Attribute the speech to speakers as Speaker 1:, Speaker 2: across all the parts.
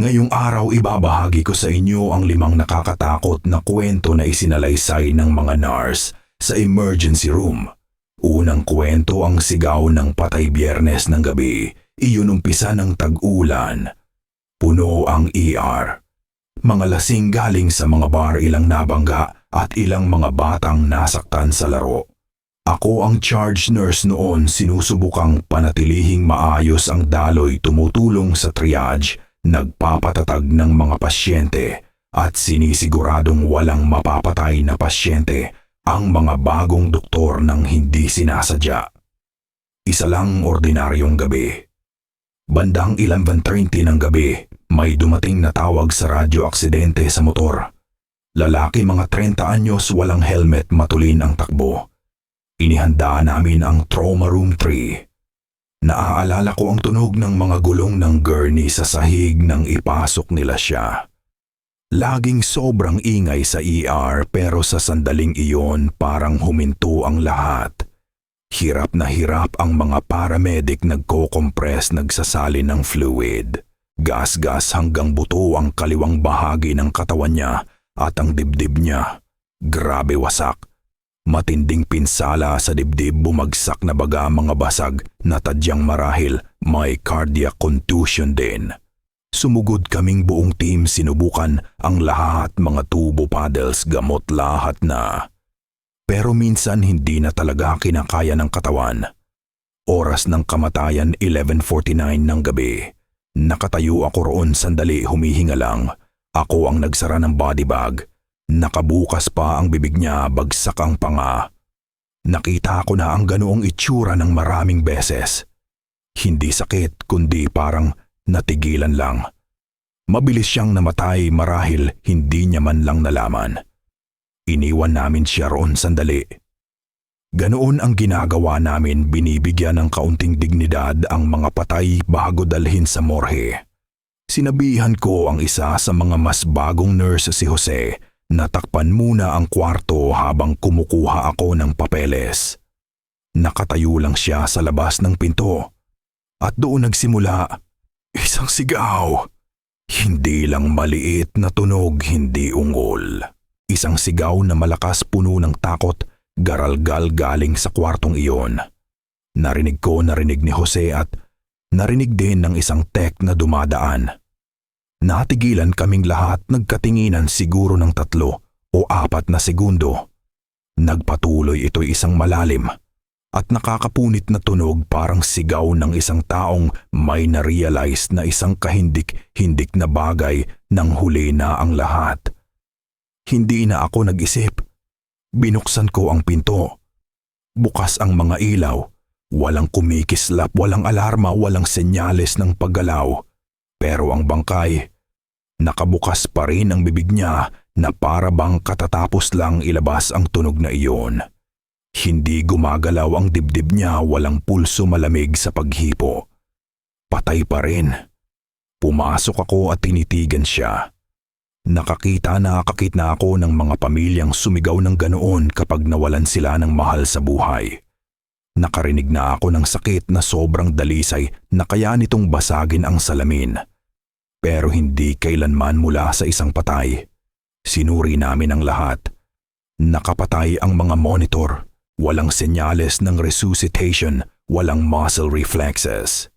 Speaker 1: Ngayong araw ibabahagi ko sa inyo ang limang nakakatakot na kwento na isinalaysay ng mga NARS sa emergency room. Unang kwento ang sigaw ng patay biyernes ng gabi. Iyon umpisa ng tag-ulan. Puno ang ER. Mga lasing galing sa mga bar ilang nabangga at ilang mga batang nasaktan sa laro. Ako ang charge nurse noon sinusubukang panatilihing maayos ang daloy tumutulong sa triage, nagpapatatag ng mga pasyente at sinisiguradong walang mapapatay na pasyente ang mga bagong doktor ng hindi sinasadya. Isa lang ordinaryong gabi. Bandang 11.30 ng gabi, may dumating na tawag sa radyo aksidente sa motor. Lalaki mga 30 anyos walang helmet matulin ang takbo. Inihanda namin ang trauma room 3. Naaalala ko ang tunog ng mga gulong ng gurney sa sahig nang ipasok nila siya. Laging sobrang ingay sa ER pero sa sandaling iyon parang huminto ang lahat. Hirap na hirap ang mga paramedic nagko-compress nagsasalin ng fluid. Gas-gas hanggang buto ang kaliwang bahagi ng katawan niya at ang dibdib niya. Grabe wasak. Matinding pinsala sa dibdib bumagsak na baga mga basag na tadyang marahil may cardiac contusion din. Sumugod kaming buong team sinubukan ang lahat mga tubo paddles gamot lahat na. Pero minsan hindi na talaga kinakaya ng katawan. Oras ng kamatayan 11.49 ng gabi. Nakatayo ako roon sandali humihinga lang. Ako ang nagsara ng body bag. Nakabukas pa ang bibig niya bagsak ang panga. Nakita ko na ang ganoong itsura ng maraming beses. Hindi sakit kundi parang natigilan lang. Mabilis siyang namatay marahil hindi niya man lang nalaman. Iniwan namin siya roon sandali. Ganoon ang ginagawa namin binibigyan ng kaunting dignidad ang mga patay bago dalhin sa morhe. Sinabihan ko ang isa sa mga mas bagong nurse si Jose na takpan muna ang kwarto habang kumukuha ako ng papeles. Nakatayo lang siya sa labas ng pinto. At doon nagsimula, isang sigaw. Hindi lang maliit na tunog, hindi ungol. Isang sigaw na malakas puno ng takot, garalgal galing sa kwartong iyon. Narinig ko narinig ni Jose at narinig din ng isang tech na dumadaan. Natigilan kaming lahat nagkatinginan siguro ng tatlo o apat na segundo. Nagpatuloy ito'y isang malalim at nakakapunit na tunog parang sigaw ng isang taong may na-realize na isang kahindik-hindik na bagay nang huli na ang lahat. Hindi na ako nag-isip. Binuksan ko ang pinto. Bukas ang mga ilaw. Walang kumikislap, walang alarma, walang senyales ng paggalaw. Pero ang bangkay, nakabukas pa rin ang bibig niya na para bang katatapos lang ilabas ang tunog na iyon. Hindi gumagalaw ang dibdib niya walang pulso malamig sa paghipo. Patay pa rin. Pumasok ako at tinitigan siya. Nakakita na kakit na ako ng mga pamilyang sumigaw ng ganoon kapag nawalan sila ng mahal sa buhay. Nakarinig na ako ng sakit na sobrang dalisay na kaya nitong basagin ang salamin. Pero hindi kailanman mula sa isang patay. Sinuri namin ang lahat. Nakapatay ang mga monitor, walang senyales ng resuscitation, walang muscle reflexes.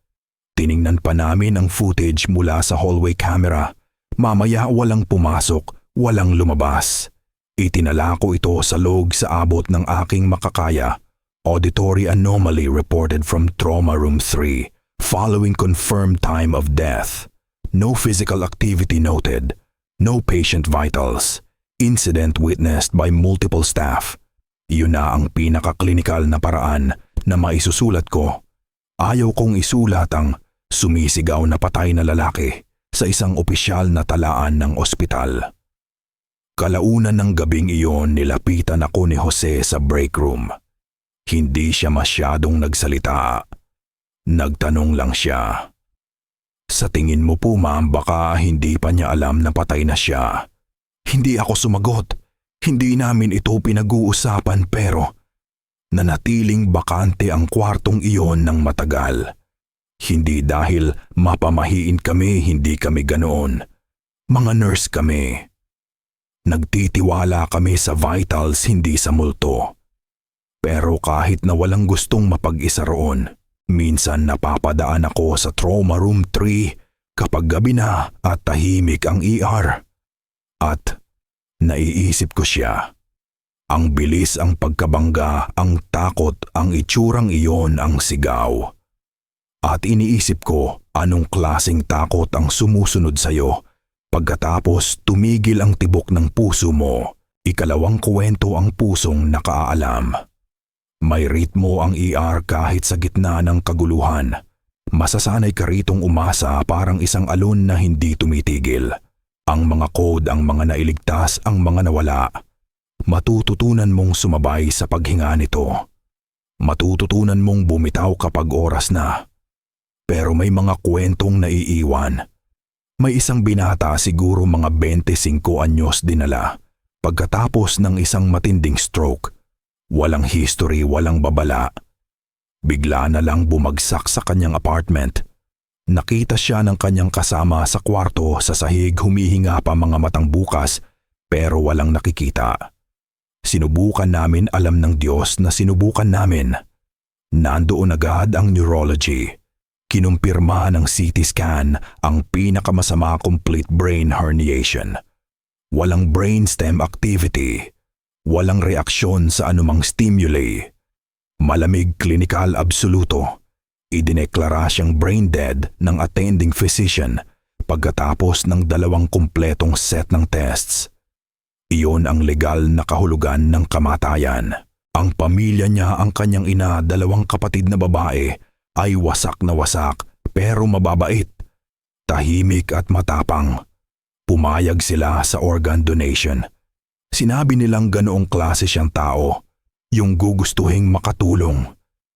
Speaker 1: Tiningnan pa namin ang footage mula sa hallway camera Mamaya walang pumasok, walang lumabas. Itinala ko ito sa log sa abot ng aking makakaya. Auditory anomaly reported from Trauma Room 3 following confirmed time of death. No physical activity noted. No patient vitals. Incident witnessed by multiple staff. Yun na ang pinaka-clinical na paraan na maisusulat ko. Ayaw kong isulat ang sumisigaw na patay na lalaki sa isang opisyal na talaan ng ospital. Kalaunan ng gabing iyon nilapitan ako ni Jose sa break room. Hindi siya masyadong nagsalita. Nagtanong lang siya. Sa tingin mo po ma'am baka hindi pa niya alam na patay na siya. Hindi ako sumagot. Hindi namin ito pinag-uusapan pero nanatiling bakante ang kwartong iyon ng matagal. Hindi dahil mapamahiin kami, hindi kami ganoon. Mga nurse kami. Nagtitiwala kami sa vitals, hindi sa multo. Pero kahit na walang gustong mapag-isa roon, minsan napapadaan ako sa trauma room 3 kapag gabi na at tahimik ang ER. At naiisip ko siya. Ang bilis ang pagkabangga, ang takot, ang itsurang iyon ang sigaw. At iniisip ko anong klasing takot ang sumusunod sa'yo pagkatapos tumigil ang tibok ng puso mo. Ikalawang kwento ang pusong nakaalam. May ritmo ang ER kahit sa gitna ng kaguluhan. Masasanay ka ritong umasa parang isang alon na hindi tumitigil. Ang mga code ang mga nailigtas, ang mga nawala. Matututunan mong sumabay sa paghinga nito. Matututunan mong bumitaw kapag oras na. Pero may mga kwentong naiiwan. May isang binata siguro mga 25 anyos dinala. Pagkatapos ng isang matinding stroke, walang history, walang babala. Bigla na lang bumagsak sa kanyang apartment. Nakita siya ng kanyang kasama sa kwarto sa sahig humihinga pa mga matang bukas pero walang nakikita. Sinubukan namin alam ng Diyos na sinubukan namin. Nandoon agad ang neurology. Kinumpirma ng CT scan ang pinakamasama complete brain herniation. Walang brainstem activity. Walang reaksyon sa anumang stimuli. Malamig klinikal absoluto. Idineklara siyang brain dead ng attending physician pagkatapos ng dalawang kumpletong set ng tests. Iyon ang legal na kahulugan ng kamatayan. Ang pamilya niya, ang kanyang ina, dalawang kapatid na babae, ay wasak na wasak pero mababait, tahimik at matapang. Pumayag sila sa organ donation. Sinabi nilang ganoong klase siyang tao, yung gugustuhing makatulong.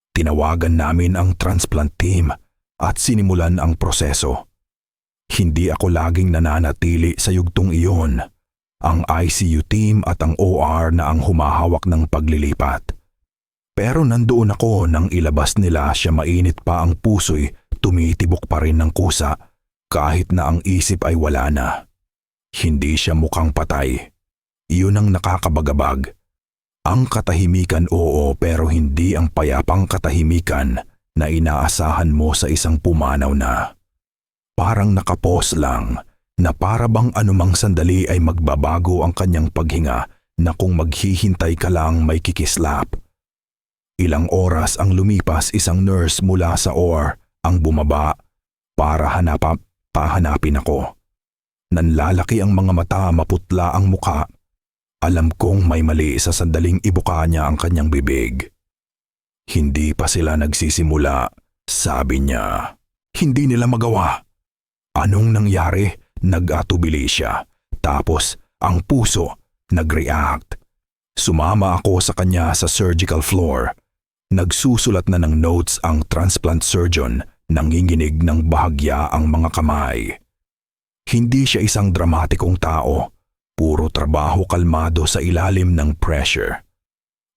Speaker 1: Tinawagan namin ang transplant team at sinimulan ang proseso. Hindi ako laging nananatili sa yugtong iyon. Ang ICU team at ang OR na ang humahawak ng paglilipat. Pero nandoon ako nang ilabas nila siya mainit pa ang puso'y tumitibok pa rin ng kusa kahit na ang isip ay wala na. Hindi siya mukhang patay. Iyon ang nakakabagabag. Ang katahimikan oo pero hindi ang payapang katahimikan na inaasahan mo sa isang pumanaw na. Parang nakapos lang na para bang anumang sandali ay magbabago ang kanyang paghinga na kung maghihintay ka lang may kikislap. Ilang oras ang lumipas isang nurse mula sa OR ang bumaba para hanapa, pahanapin ako. Nanlalaki ang mga mata, maputla ang muka. Alam kong may mali sa sandaling ibuka niya ang kanyang bibig. Hindi pa sila nagsisimula, sabi niya. Hindi nila magawa. Anong nangyari? Nag-atubili siya. Tapos, ang puso, nag-react. Sumama ako sa kanya sa surgical floor. Nagsusulat na ng notes ang transplant surgeon, nanginginig ng bahagya ang mga kamay. Hindi siya isang dramatikong tao, puro trabaho kalmado sa ilalim ng pressure.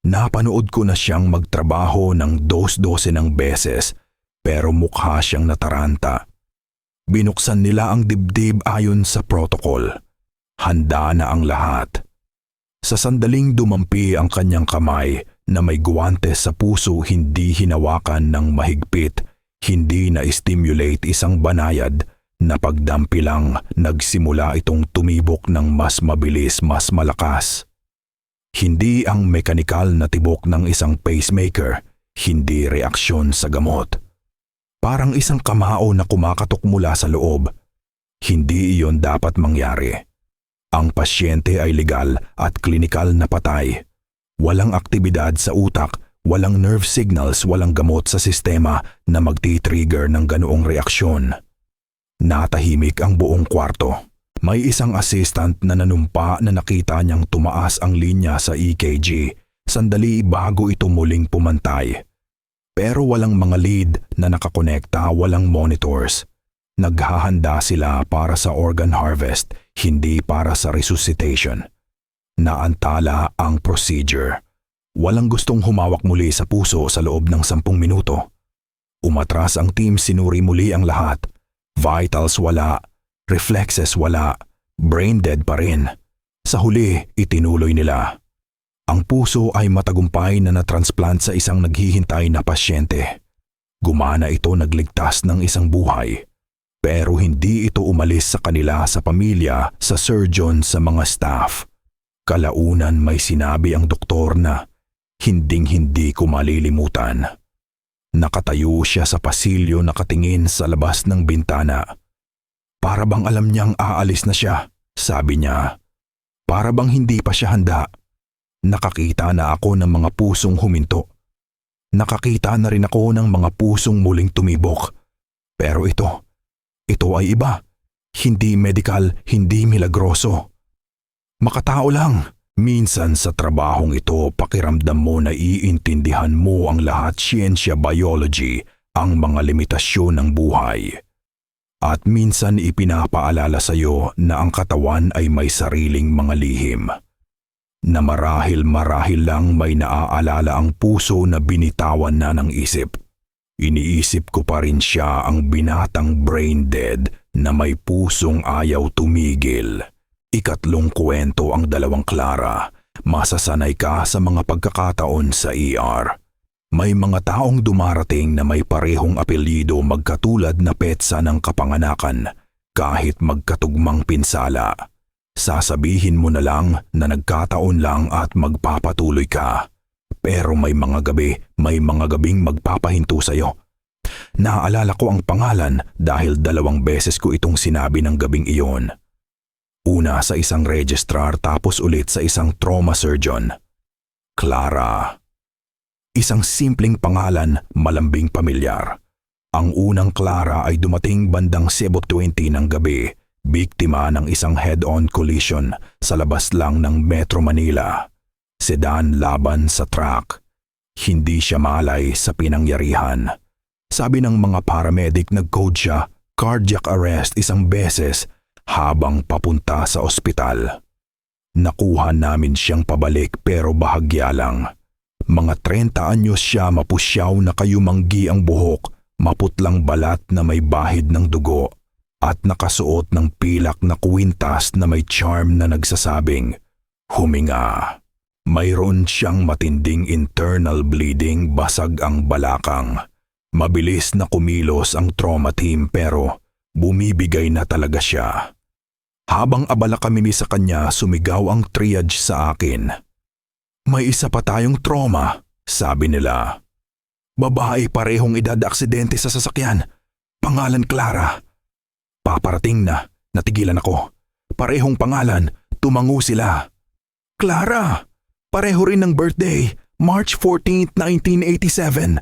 Speaker 1: Napanood ko na siyang magtrabaho ng dos-dose ng beses pero mukha siyang nataranta. Binuksan nila ang dibdib ayon sa protocol. Handa na ang lahat. Sa sandaling dumampi ang kanyang kamay na may guwantes sa puso hindi hinawakan ng mahigpit, hindi na-stimulate isang banayad na pagdampi lang nagsimula itong tumibok ng mas mabilis, mas malakas. Hindi ang mekanikal na tibok ng isang pacemaker, hindi reaksyon sa gamot. Parang isang kamao na kumakatok mula sa loob. Hindi iyon dapat mangyari. Ang pasyente ay legal at klinikal na patay. Walang aktibidad sa utak, walang nerve signals, walang gamot sa sistema na magti-trigger ng ganoong reaksyon. Natahimik ang buong kwarto. May isang assistant na nanumpa na nakita niyang tumaas ang linya sa EKG sandali bago ito muling pumantay. Pero walang mga lead na nakakonekta, walang monitors. Naghahanda sila para sa organ harvest, hindi para sa resuscitation. Naantala ang procedure. Walang gustong humawak muli sa puso sa loob ng sampung minuto. Umatras ang team sinuri muli ang lahat. Vitals wala, reflexes wala, brain dead pa rin. Sa huli, itinuloy nila. Ang puso ay matagumpay na natransplant sa isang naghihintay na pasyente. Gumana ito nagligtas ng isang buhay. Pero hindi ito umalis sa kanila sa pamilya, sa surgeon, sa mga staff. Kalaunan may sinabi ang doktor na hinding-hindi ko malilimutan. Nakatayo siya sa pasilyo nakatingin sa labas ng bintana. Para bang alam niyang aalis na siya, sabi niya. Para bang hindi pa siya handa. Nakakita na ako ng mga pusong huminto. Nakakita na rin ako ng mga pusong muling tumibok. Pero ito, ito ay iba. Hindi medical, hindi milagroso. Makatao lang. Minsan sa trabahong ito, pakiramdam mo na iintindihan mo ang lahat siyensya biology, ang mga limitasyon ng buhay. At minsan ipinapaalala sa iyo na ang katawan ay may sariling mga lihim. Na marahil marahil lang may naaalala ang puso na binitawan na ng isip. Iniisip ko pa rin siya ang binatang brain dead na may pusong ayaw tumigil. Ikatlong kwento ang dalawang Clara. Masasanay ka sa mga pagkakataon sa ER. May mga taong dumarating na may parehong apelyido magkatulad na petsa ng kapanganakan kahit magkatugmang pinsala. Sasabihin mo na lang na nagkataon lang at magpapatuloy ka. Pero may mga gabi, may mga gabing magpapahinto sa'yo. Naaalala ko ang pangalan dahil dalawang beses ko itong sinabi ng gabing iyon. Una sa isang registrar tapos ulit sa isang trauma surgeon. Clara. Isang simpleng pangalan, malambing pamilyar. Ang unang Clara ay dumating bandang 7.20 ng gabi, biktima ng isang head-on collision sa labas lang ng Metro Manila. Sedan laban sa truck. Hindi siya malay sa pinangyarihan. Sabi ng mga paramedic nag-code siya, cardiac arrest isang beses habang papunta sa ospital. Nakuha namin siyang pabalik pero bahagya lang. Mga 30 anyos siya mapusyaw na kayumanggi ang buhok, maputlang balat na may bahid ng dugo, at nakasuot ng pilak na kwintas na may charm na nagsasabing, Huminga. Mayroon siyang matinding internal bleeding basag ang balakang. Mabilis na kumilos ang trauma team pero bumibigay na talaga siya. Habang abala kami ni sa kanya, sumigaw ang triage sa akin. May isa pa tayong trauma, sabi nila. Babae parehong edad aksidente sa sasakyan. Pangalan Clara. Paparating na, natigilan ako. Parehong pangalan, tumango sila. Clara! Pareho rin ng birthday, March 14, 1987.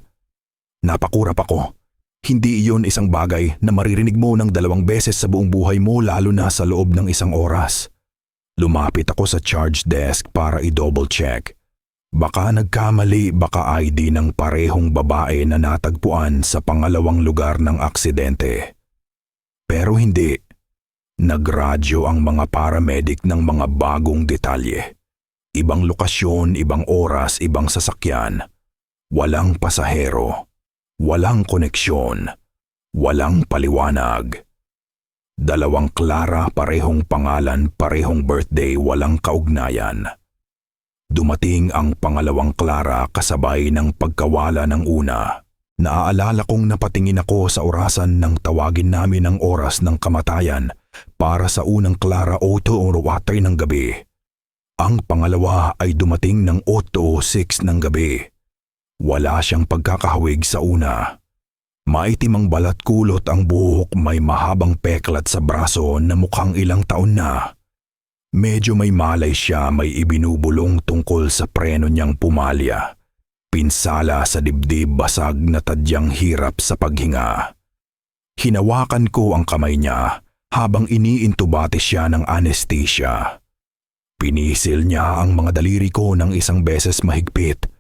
Speaker 1: Napakurap ako. Hindi iyon isang bagay na maririnig mo ng dalawang beses sa buong buhay mo lalo na sa loob ng isang oras. Lumapit ako sa charge desk para i-double check. Baka nagkamali, baka ID ng parehong babae na natagpuan sa pangalawang lugar ng aksidente. Pero hindi. Nagradyo ang mga paramedic ng mga bagong detalye. Ibang lokasyon, ibang oras, ibang sasakyan. Walang pasahero. Walang koneksyon. Walang paliwanag. Dalawang Clara parehong pangalan, parehong birthday, walang kaugnayan. Dumating ang pangalawang Clara kasabay ng pagkawala ng una. Naaalala kong napatingin ako sa orasan ng tawagin namin ang oras ng kamatayan para sa unang Clara 8 o 4 ng gabi. Ang pangalawa ay dumating ng 8 o 6 ng gabi. Wala siyang pagkakahawig sa una. Maitim ang balat kulot ang buhok may mahabang peklat sa braso na mukhang ilang taon na. Medyo may malay siya may ibinubulong tungkol sa preno niyang pumalya. Pinsala sa dibdib basag na tadyang hirap sa paghinga. Hinawakan ko ang kamay niya habang iniintubate siya ng anesthesia. Pinisil niya ang mga daliri ko ng isang beses mahigpit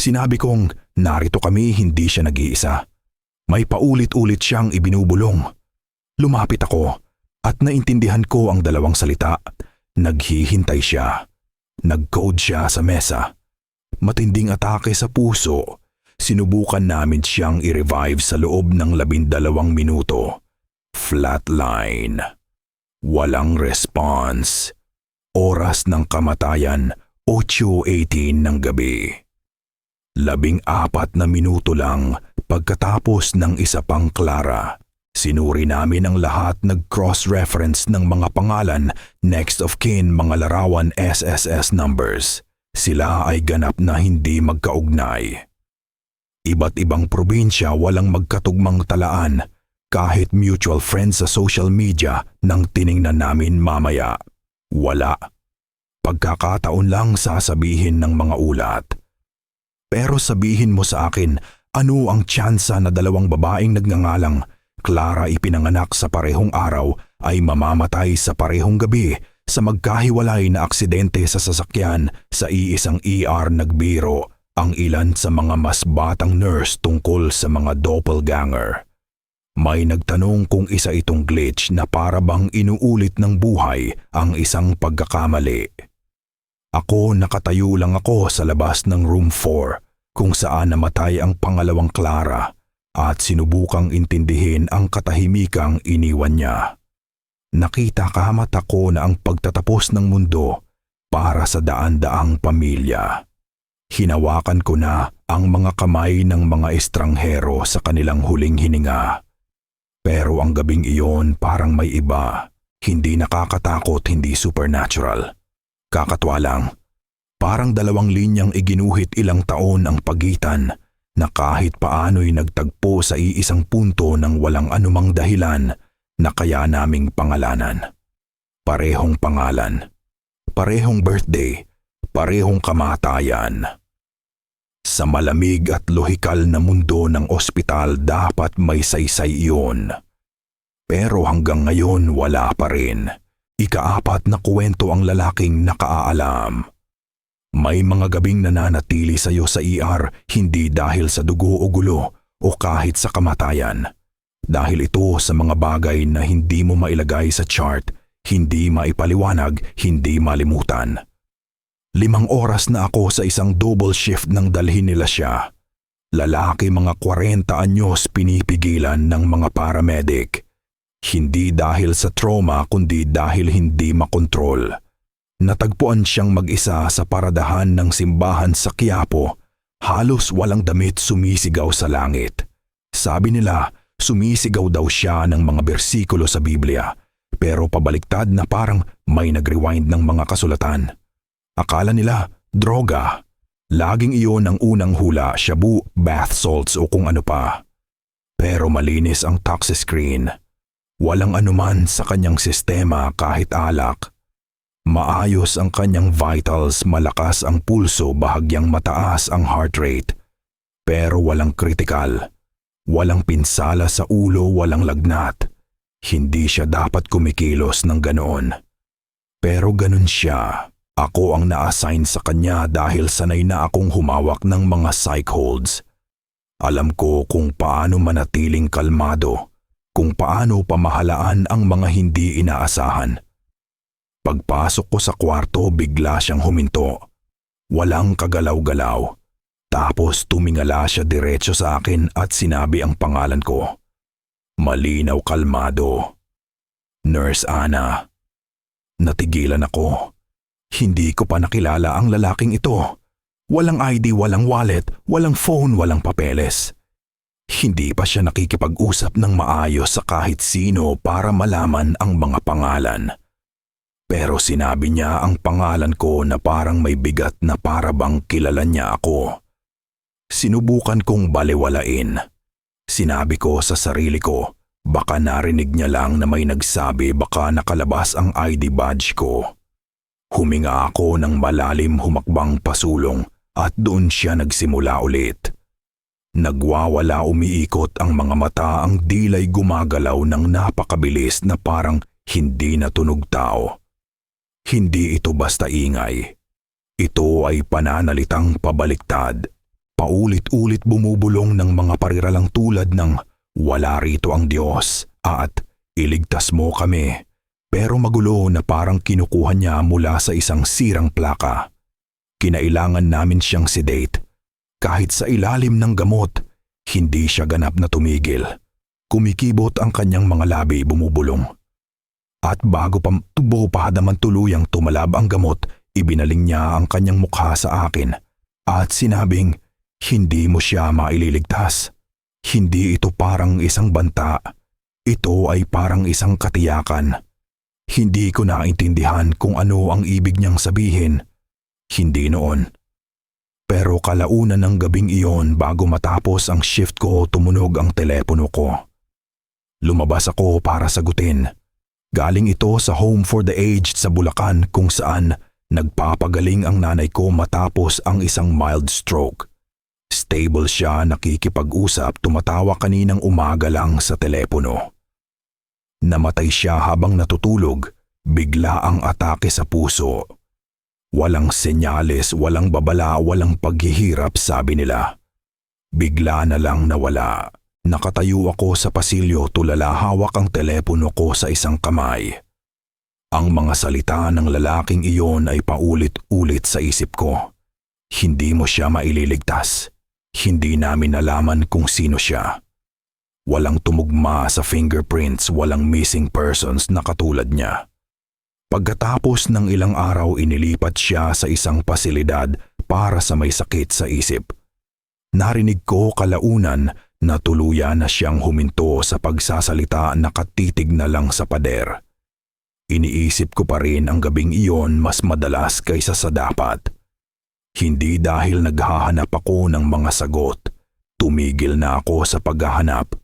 Speaker 1: Sinabi kong narito kami hindi siya nag-iisa. May paulit-ulit siyang ibinubulong. Lumapit ako at naintindihan ko ang dalawang salita. Naghihintay siya. Nag-code siya sa mesa. Matinding atake sa puso. sinubukan namin siyang i-revive sa loob ng labindalawang minuto. Flatline. Walang response. Oras ng kamatayan, 8.18 ng gabi. Labing apat na minuto lang pagkatapos ng isa pang Clara. Sinuri namin ang lahat nag-cross-reference ng mga pangalan, next of kin mga larawan SSS numbers. Sila ay ganap na hindi magkaugnay. Iba't ibang probinsya walang magkatugmang talaan kahit mutual friends sa social media nang tiningnan namin mamaya. Wala. Pagkakataon lang sasabihin ng mga ulat. Pero sabihin mo sa akin, ano ang tsansa na dalawang babaeng nagngangalang Clara ipinanganak sa parehong araw ay mamamatay sa parehong gabi sa magkahiwalay na aksidente sa sasakyan sa iisang ER nagbiro ang ilan sa mga mas batang nurse tungkol sa mga doppelganger. May nagtanong kung isa itong glitch na para bang inuulit ng buhay ang isang pagkakamali. Ako nakatayo lang ako sa labas ng room 4 kung saan namatay ang pangalawang Clara at sinubukang intindihin ang katahimikang iniwan niya. Nakita kamata ko na ang pagtatapos ng mundo para sa daan-daang pamilya. Hinawakan ko na ang mga kamay ng mga estranghero sa kanilang huling hininga. Pero ang gabing iyon parang may iba, hindi nakakatakot, hindi supernatural. Kakatwa lang, parang dalawang linyang iginuhit ilang taon ang pagitan na kahit paano'y nagtagpo sa iisang punto ng walang anumang dahilan na kaya naming pangalanan. Parehong pangalan, parehong birthday, parehong kamatayan. Sa malamig at lohikal na mundo ng ospital dapat may saysay iyon. Pero hanggang ngayon wala pa rin. Ikaapat na kwento ang lalaking nakaalam. May mga gabing nananatili sa iyo sa ER hindi dahil sa dugo o gulo o kahit sa kamatayan. Dahil ito sa mga bagay na hindi mo mailagay sa chart, hindi maipaliwanag, hindi malimutan. Limang oras na ako sa isang double shift nang dalhin nila siya. Lalaki mga 40 anyos pinipigilan ng mga paramedic. Hindi dahil sa trauma kundi dahil hindi makontrol. Natagpuan siyang mag-isa sa paradahan ng simbahan sa Quiapo. Halos walang damit sumisigaw sa langit. Sabi nila, sumisigaw daw siya ng mga bersikulo sa Biblia. Pero pabaliktad na parang may nag-rewind ng mga kasulatan. Akala nila, droga. Laging iyon ang unang hula, shabu, bath salts o kung ano pa. Pero malinis ang toxiscreen. Walang anuman sa kanyang sistema kahit alak. Maayos ang kanyang vitals, malakas ang pulso, bahagyang mataas ang heart rate. Pero walang kritikal. Walang pinsala sa ulo, walang lagnat. Hindi siya dapat kumikilos ng ganoon. Pero ganun siya. Ako ang na-assign sa kanya dahil sanay na akong humawak ng mga psych holds. Alam ko kung paano manatiling kalmado, kung paano pamahalaan ang mga hindi inaasahan. Pagpasok ko sa kwarto, bigla siyang huminto. Walang kagalaw-galaw. Tapos tumingala siya diretso sa akin at sinabi ang pangalan ko. Malinaw kalmado. Nurse Anna. Natigilan ako. Hindi ko pa nakilala ang lalaking ito. Walang ID, walang wallet, walang phone, walang papeles. Hindi pa siya nakikipag-usap ng maayos sa kahit sino para malaman ang mga pangalan. Pero sinabi niya ang pangalan ko na parang may bigat na para bang kilala niya ako. Sinubukan kong baliwalain. Sinabi ko sa sarili ko, baka narinig niya lang na may nagsabi baka nakalabas ang ID badge ko. Huminga ako ng malalim humakbang pasulong at doon siya nagsimula ulit. Nagwawala umiikot ang mga mata ang dilay gumagalaw ng napakabilis na parang hindi natunog tao. Hindi ito basta ingay. Ito ay pananalitang pabaliktad. Paulit-ulit bumubulong ng mga pariralang tulad ng wala rito ang Diyos at iligtas mo kami pero magulo na parang kinukuha niya mula sa isang sirang plaka. Kinailangan namin siyang sedate. Kahit sa ilalim ng gamot, hindi siya ganap na tumigil. Kumikibot ang kanyang mga labi bumubulong. At bago pa tubo pa naman tuluyang tumalab ang gamot, ibinaling niya ang kanyang mukha sa akin at sinabing, hindi mo siya maililigtas. Hindi ito parang isang banta. Ito ay parang isang katiyakan. Hindi ko naintindihan kung ano ang ibig niyang sabihin. Hindi noon. Pero kalaunan ng gabing iyon bago matapos ang shift ko tumunog ang telepono ko. Lumabas ako para sagutin. Galing ito sa Home for the Aged sa Bulacan kung saan nagpapagaling ang nanay ko matapos ang isang mild stroke. Stable siya nakikipag-usap tumatawa kaninang umaga lang sa telepono. Namatay siya habang natutulog, bigla ang atake sa puso. Walang senyales, walang babala, walang paghihirap sabi nila. Bigla na lang nawala. Nakatayo ako sa pasilyo tulala hawak ang telepono ko sa isang kamay. Ang mga salita ng lalaking iyon ay paulit-ulit sa isip ko. Hindi mo siya maililigtas. Hindi namin nalaman kung sino siya. Walang tumugma sa fingerprints, walang missing persons na katulad niya. Pagkatapos ng ilang araw inilipat siya sa isang pasilidad para sa may sakit sa isip. Narinig ko kalaunan na tuluyan na siyang huminto sa pagsasalita nakatitig na lang sa pader. Iniisip ko pa rin ang gabing iyon mas madalas kaysa sa dapat. Hindi dahil naghahanap ako ng mga sagot, tumigil na ako sa paghahanap,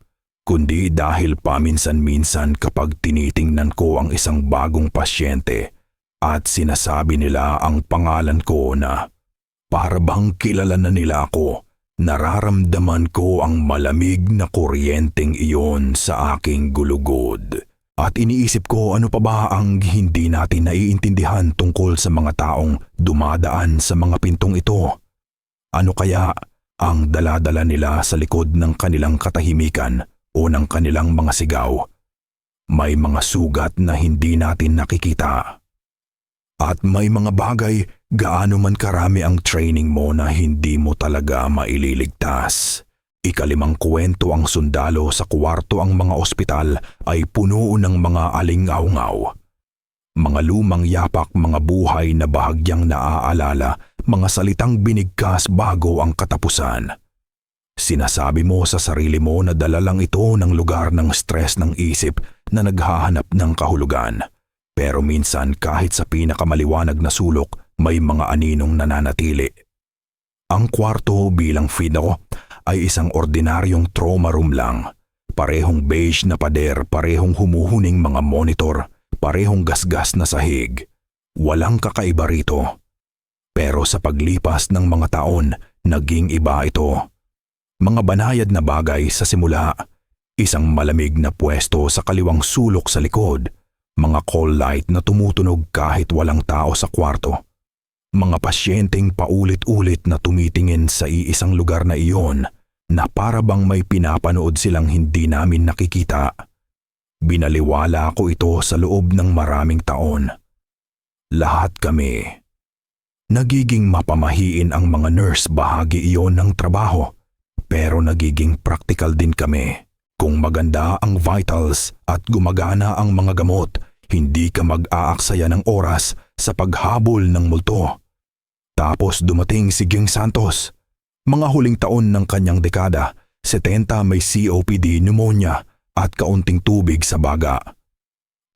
Speaker 1: kundi dahil paminsan-minsan kapag tinitingnan ko ang isang bagong pasyente at sinasabi nila ang pangalan ko na para bang kilala na nila ako, Nararamdaman ko ang malamig na kuryenteng iyon sa aking gulugod. At iniisip ko ano pa ba ang hindi natin naiintindihan tungkol sa mga taong dumadaan sa mga pintong ito. Ano kaya ang daladala nila sa likod ng kanilang katahimikan o ng kanilang mga sigaw? May mga sugat na hindi natin nakikita. At may mga bagay gaano man karami ang training mo na hindi mo talaga maililigtas. Ikalimang kwento ang sundalo sa kwarto ang mga ospital ay puno ng mga alingaw-ngaw. Mga lumang yapak, mga buhay na bahagyang naaalala, mga salitang binigkas bago ang katapusan. Sinasabi mo sa sarili mo na dala lang ito ng lugar ng stress ng isip na naghahanap ng kahulugan. Pero minsan kahit sa pinakamaliwanag na sulok, may mga aninong nananatili. Ang kwarto bilang ako ay isang ordinaryong trauma room lang. Parehong beige na pader, parehong humuhuning mga monitor, parehong gasgas na sahig. Walang kakaiba rito. Pero sa paglipas ng mga taon, naging iba ito. Mga banayad na bagay sa simula, isang malamig na pwesto sa kaliwang sulok sa likod, mga call light na tumutunog kahit walang tao sa kwarto. Mga pasyenteng paulit-ulit na tumitingin sa iisang lugar na iyon na para bang may pinapanood silang hindi namin nakikita. Binaliwala ko ito sa loob ng maraming taon. Lahat kami. Nagiging mapamahiin ang mga nurse bahagi iyon ng trabaho pero nagiging practical din kami. Kung maganda ang vitals at gumagana ang mga gamot, hindi ka mag-aaksaya ng oras sa paghabol ng multo. Tapos dumating si Ging Santos. Mga huling taon ng kanyang dekada, 70 may COPD pneumonia at kaunting tubig sa baga.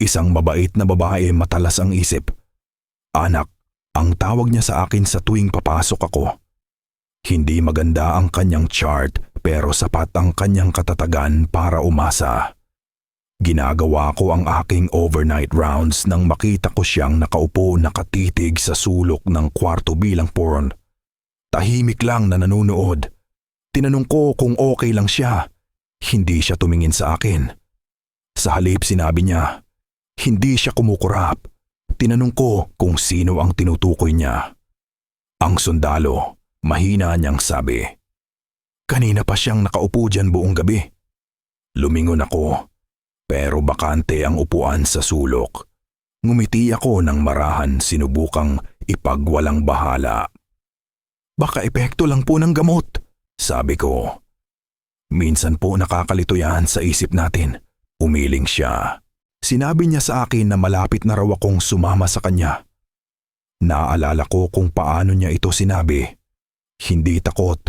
Speaker 1: Isang mabait na babae matalas ang isip. Anak, ang tawag niya sa akin sa tuwing papasok ako. Hindi maganda ang kanyang chart pero sapat ang kanyang katatagan para umasa. Ginagawa ko ang aking overnight rounds nang makita ko siyang nakaupo nakatitig sa sulok ng kwarto bilang porn. Tahimik lang na nanonood. Tinanong ko kung okay lang siya. Hindi siya tumingin sa akin. Sa halip sinabi niya, hindi siya kumukurap. Tinanong ko kung sino ang tinutukoy niya. Ang sundalo, mahina niyang sabi. Kanina pa siyang nakaupo dyan buong gabi. Lumingon ako, pero bakante ang upuan sa sulok. Ngumiti ako ng marahan sinubukang ipagwalang bahala. Baka epekto lang po ng gamot, sabi ko. Minsan po nakakalito yan sa isip natin. Umiling siya. Sinabi niya sa akin na malapit na raw akong sumama sa kanya. Naalala ko kung paano niya ito sinabi. Hindi takot,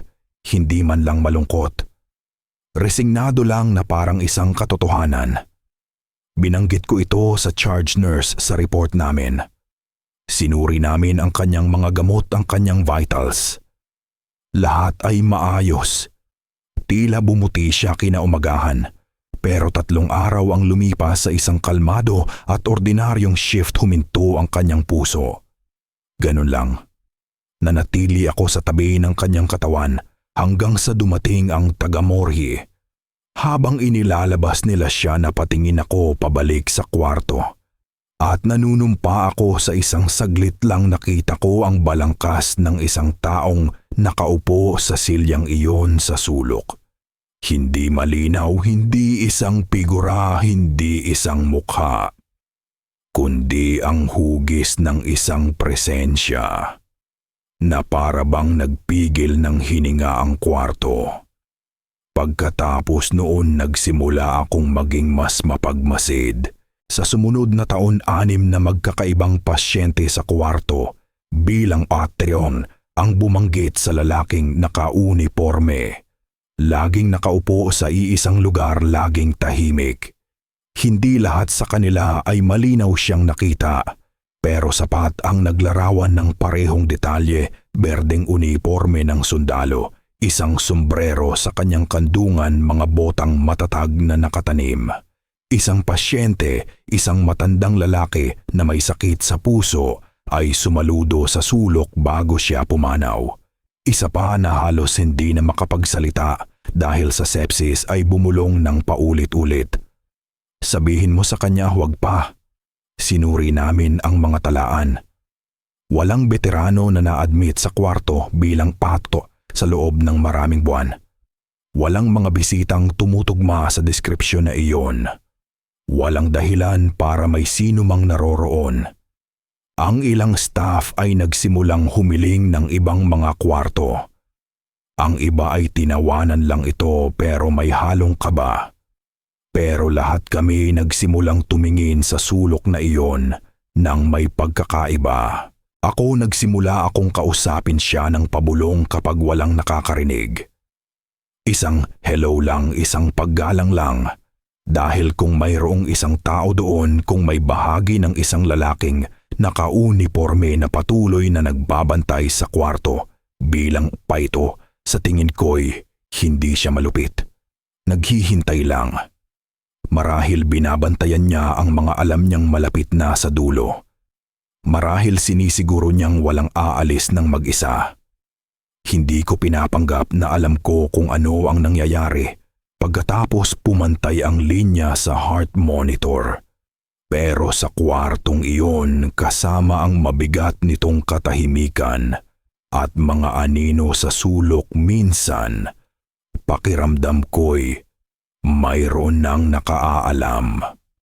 Speaker 1: hindi man lang malungkot. Resignado lang na parang isang katotohanan. Binanggit ko ito sa charge nurse sa report namin. Sinuri namin ang kanyang mga gamot ang kanyang vitals. Lahat ay maayos. Tila bumuti siya kinaumagahan. Pero tatlong araw ang lumipas sa isang kalmado at ordinaryong shift huminto ang kanyang puso. Ganun lang. Nanatili ako sa tabi ng kanyang katawan hanggang sa dumating ang taga-Morhi. Habang inilalabas nila siya napatingin ako pabalik sa kwarto. At nanunumpa ako sa isang saglit lang nakita ko ang balangkas ng isang taong nakaupo sa silyang iyon sa sulok. Hindi malinaw, hindi isang figura, hindi isang mukha, kundi ang hugis ng isang presensya na para bang nagpigil ng hininga ang kwarto. Pagkatapos noon nagsimula akong maging mas mapagmasid. Sa sumunod na taon anim na magkakaibang pasyente sa kwarto bilang Patreon ang bumanggit sa lalaking nakauniforme. Laging nakaupo sa iisang lugar, laging tahimik. Hindi lahat sa kanila ay malinaw siyang nakita, pero sapat ang naglarawan ng parehong detalye, berdeng uniforme ng sundalo, isang sombrero sa kanyang kandungan mga botang matatag na nakatanim. Isang pasyente, isang matandang lalaki na may sakit sa puso ay sumaludo sa sulok bago siya pumanaw. Isa pa na halos hindi na makapagsalita dahil sa sepsis ay bumulong ng paulit-ulit. Sabihin mo sa kanya huwag pa. Sinuri namin ang mga talaan. Walang veterano na na-admit sa kwarto bilang pato sa loob ng maraming buwan. Walang mga bisitang tumutugma sa deskripsyon na iyon. Walang dahilan para may sino mang naroroon. Ang ilang staff ay nagsimulang humiling ng ibang mga kwarto. Ang iba ay tinawanan lang ito pero may halong kaba. Pero lahat kami nagsimulang tumingin sa sulok na iyon nang may pagkakaiba. Ako nagsimula akong kausapin siya ng pabulong kapag walang nakakarinig. Isang hello lang, isang paggalang lang. Dahil kung mayroong isang tao doon kung may bahagi ng isang lalaking nakauniforme na patuloy na nagbabantay sa kwarto bilang paito sa tingin ko'y hindi siya malupit. Naghihintay lang. Marahil binabantayan niya ang mga alam niyang malapit na sa dulo. Marahil sinisiguro niyang walang aalis ng mag-isa. Hindi ko pinapanggap na alam ko kung ano ang nangyayari pagkatapos pumantay ang linya sa heart monitor. Pero sa kwartong iyon kasama ang mabigat nitong katahimikan at mga anino sa sulok minsan, pakiramdam ko'y mayroon nang nakaaalam.